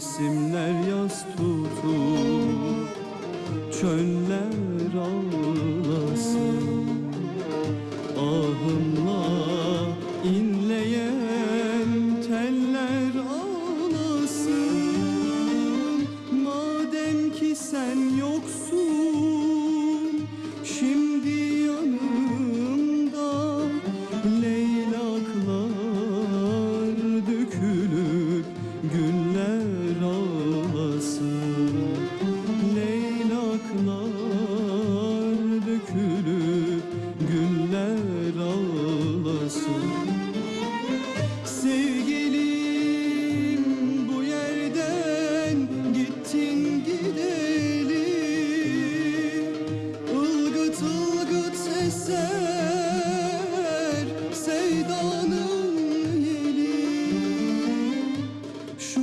mevsimler yaz tutup çöller güller ağlasın Leylaklar dökülüp güller ağlasın.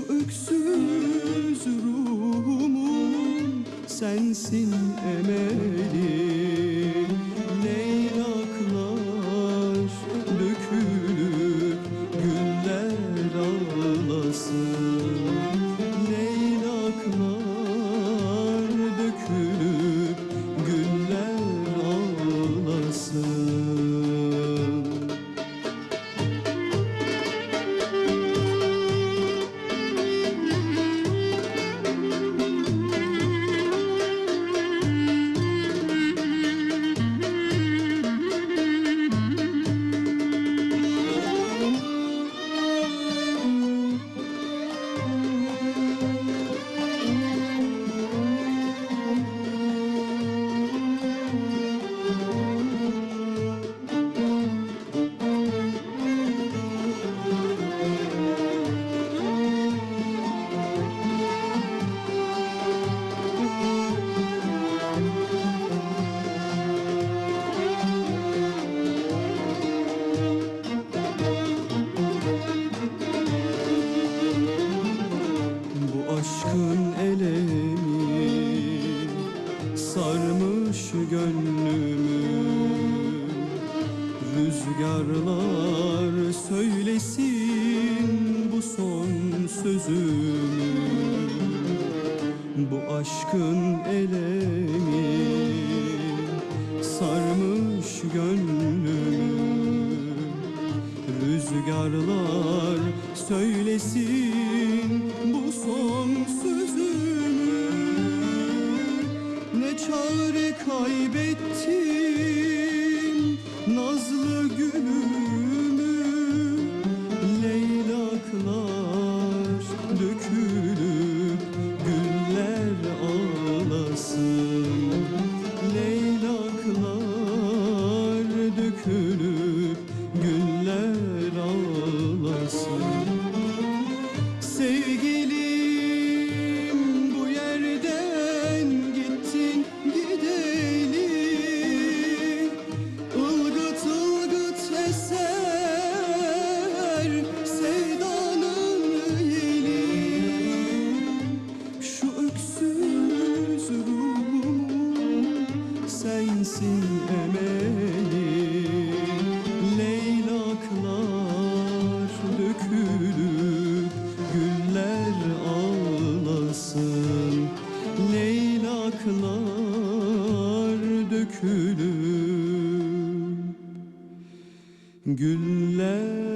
öksüz ruhumun sensin emelim. sarmış gönlümü. Rüzgarlar söylesin bu son sözümü. Bu aşkın elemi sarmış gönlümü. Rüzgarlar söylesin bu son sözümü çare kaybettim. Güller